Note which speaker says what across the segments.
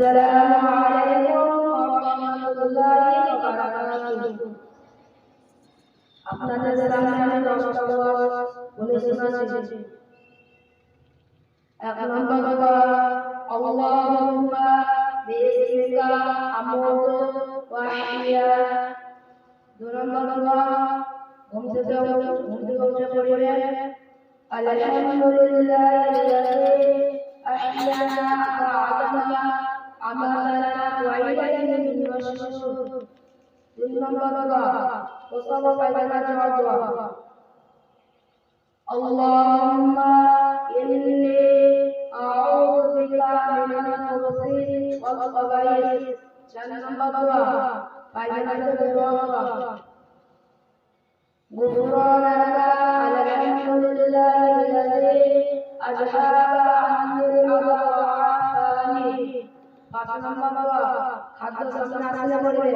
Speaker 1: السلام عليكم ورحمة الله وبركاته আপনাদের সামনে আমি দশটা ওয়াজ বলে শোনাচ্ছি এক নম্বর দোয়া আল্লাহুম্মা বিসমিকা আমুতু ওয়া আহইয়া দুই নম্বর দোয়া ঘুম থেকে উঠে- ঘুম থেকে উঠে পড়বে আলহামদুলিল্লাহিল্লাযী ইলাইহিন নুশুর তিন নম্বর দোয়া প্রসব পায়খানা যাওয়ার দোয়া اللهم إني أعوذ بك من الخبث والخبائث চার নম্বর দোয়া পায়খানা থেকে যাওয়ার দোয়া غفرانك الحمد لله الذي أذهب عني العذاب وعافاني পাঁচ নম্বর দোয়া আব্দুল সামনে বলবে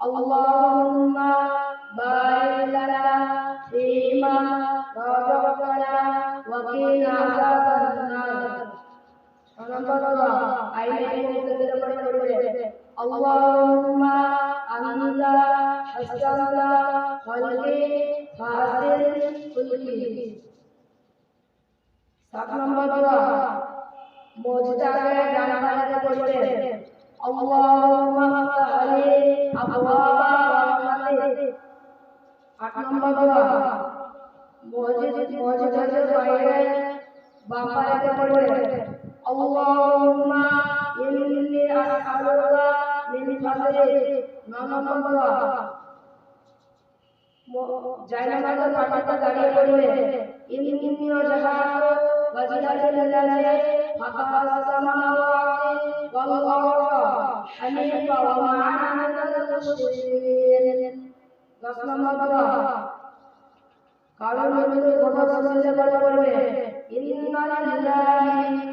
Speaker 1: আল্লাহুম্মা বারিক লানা ফীমা রাযাকতানা ওয়া সাত নম্বর মোজদাকে ডান হাতে পড়বে আল্লাহুম্মা ফাহলি আবওয়াবা রাহমাতিক আট নম্বর দোয়া মসজিদ মসজিদের বাইরে পায়েতে পড়বে আল্লাহুম্মা ইন্নী আসআলুকা মিন ফাদলিক নয় নম্বর দোয়া জায়নামাজের পাটাটা দাঁড়িয়ে পড়বে ইন্নী হানিফা ওয়া মা আনা মিনাল মুশরিকিন দশ নম্বর দোয়া কারণ নবীর কথা শুনলে বলে পড়বে ইন্না লিল্লাহি